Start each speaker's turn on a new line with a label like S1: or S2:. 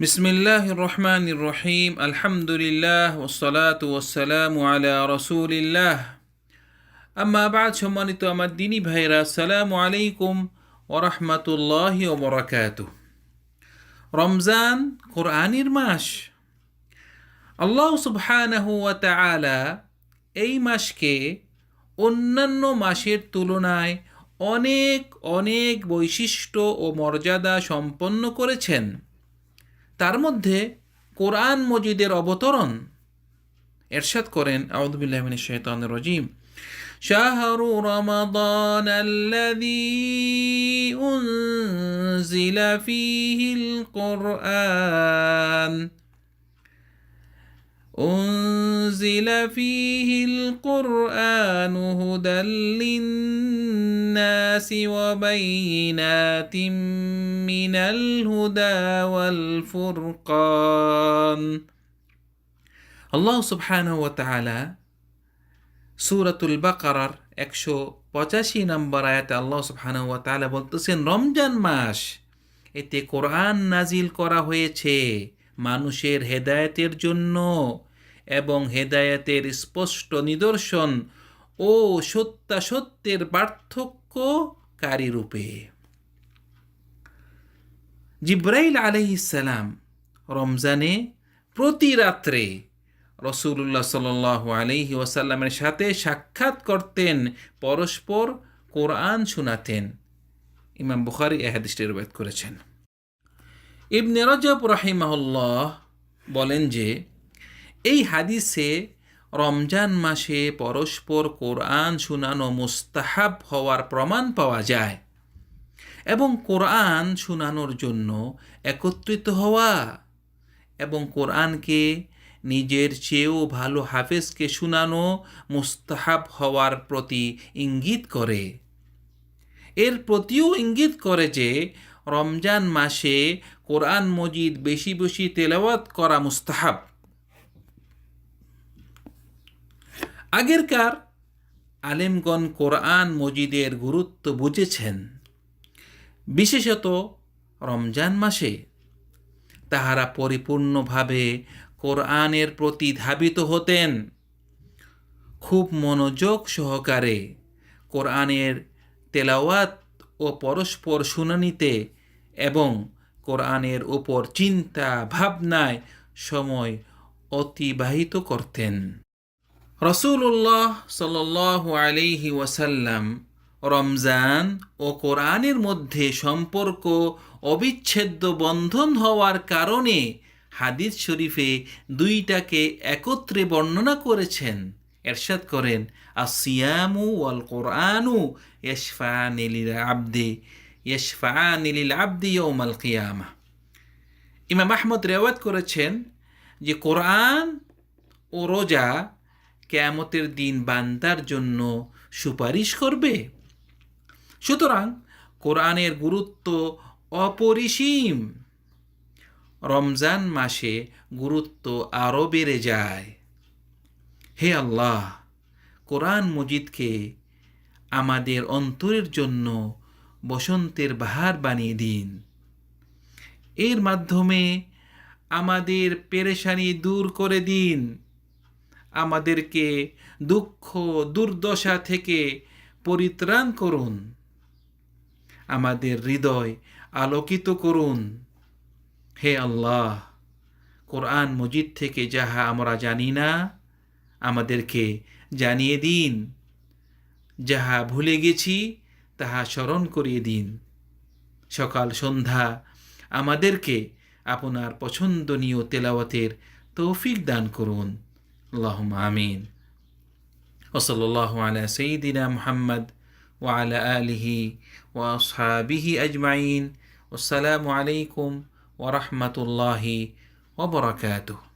S1: বিসমিল্লাহ রহমান রহিম সম্মানিত আমার দিনী ভাইরা সালামু আলাইকুম ওরহমতুল্লাহ ওবরাকাত রমজান কোরআনের মাস। আল্লাহ সুবহানহআলা এই মাসকে অন্যান্য মাসের তুলনায় অনেক অনেক বৈশিষ্ট্য ও মর্যাদা সম্পন্ন করেছেন। তার মধ্যে কোরআন মজিদের অবতরণ এরশাদ করেন আউদুবিল্লাহ মিনাশ শাইতানির রাজিম شهر رمضان الذي أنزل فيه القرآن أنزل فيه القرآن هدى للناس وبينات من الهدى والفرقان الله سبحانه وتعالى সুরাতুল বাকারার একশো পঁচাশি নম্বর আয়াতে আল্লাহ সুবহানাহু ওয়া তাআলা বলতেছেন রমজান মাস এতে কোরআন নাজিল করা হয়েছে মানুষের হেদায়েতের জন্য এবং হেদায়েতের স্পষ্ট নিদর্শন ও সত্যাসত্যের পার্থক্যকারী রূপে জিব্রাইল আলহিসাল্লাম রমজানে প্রতি রাত্রে রসুল্লাহ সাল আলহি ওয়াসাল্লামের সাথে সাক্ষাৎ করতেন, পরস্পর কোরআন শোনাতেন। ইমাম বুখারি এ হাদিসটি রবায়ত করেছেন। ইবনে রজব রাহিমাহুল্লাহ বলেন যে, এই হাদিসে রমজান মাসে পরস্পর কোরআন শোনানো মুস্তাহাব হওয়ার প্রমাণ পাওয়া যায়। এবং কোরআন শোনানোর জন্য একত্রিত হওয়া এবং কোরআনকে নিজের চেয়েও ভালো হাফেজকে শোনানো মুস্তাহাব হওয়ার প্রতি ইঙ্গিত করে। এর প্রতিও ইঙ্গিত করে যে রমজান মাসে কোরআন মজিদ বেশি বেশি তেলাওয়াত করা মুস্তাহাব। আগেরকার আলেমগণ কোরআন মজিদের গুরুত্ব বুঝেছেন। বিশেষত রমজান মাসে। তাহারা পরিপূর্ণভাবে কোরআনের প্রতি ধাবিত হতেন। খুব মনোযোগ সহকারে কোরআনের তেলাওয়াত ও পরস্পর শুনানিতে এবং কোরআনের উপর চিন্তা ভাবনায় সময় অতিবাহিত করতেন। রসুল্লাহ সাল আলিহি ওয়াসাল্লাম রমজান ও কোরআনের মধ্যে সম্পর্ক অবিচ্ছেদ্য বন্ধন হওয়ার কারণে হাদিস শরীফে দুইটাকে একত্রে বর্ণনা করেছেন। এরশাদ করেন আসিয়ামু ওয়াল কোরআনু ইয়শফা নীলিল আব্দে ইয়শফা নীলিল আব্দি ওমাল কিয়ামা। ইমাম আহমদ রেওয়াত করেছেন যে কোরআন ও রোজা কেয়ামতের দিন বান্দার জন্য সুপারিশ করবে। সুতরাং কোরআনের গুরুত্ব অপরিসীম। রমজান মাসে গুরুত্ব আরও বেড়ে যায়। হে আল্লাহ, কোরআন মজিদকে আমাদের অন্তরের জন্য বসন্তের বাহার বানিয়ে দিন। এর মাধ্যমে আমাদের পেরেশানি দূর করে দিন। আমাদেরকে দুঃখ, দুর্দশা থেকে পরিত্রাণ করুন। আমাদের হৃদয় আলোকিত করুন। হে আল্লাহ, কোরআন মজিদ থেকে যাহা আমরা জানি না, আমাদেরকে জানিয়ে দিন। যাহা ভুলে গেছি, তাহা স্মরণ করিয়ে দিন। সকাল সন্ধ্যা আমাদেরকে আপনার পছন্দনীয় তেলাওয়াতের তৌফিক দান করুন। اللهم آمين. وصلى الله على سيدنا محمد وعلى آله وأصحابه أجمعين. والسلام عليكم ورحمة الله وبركاته.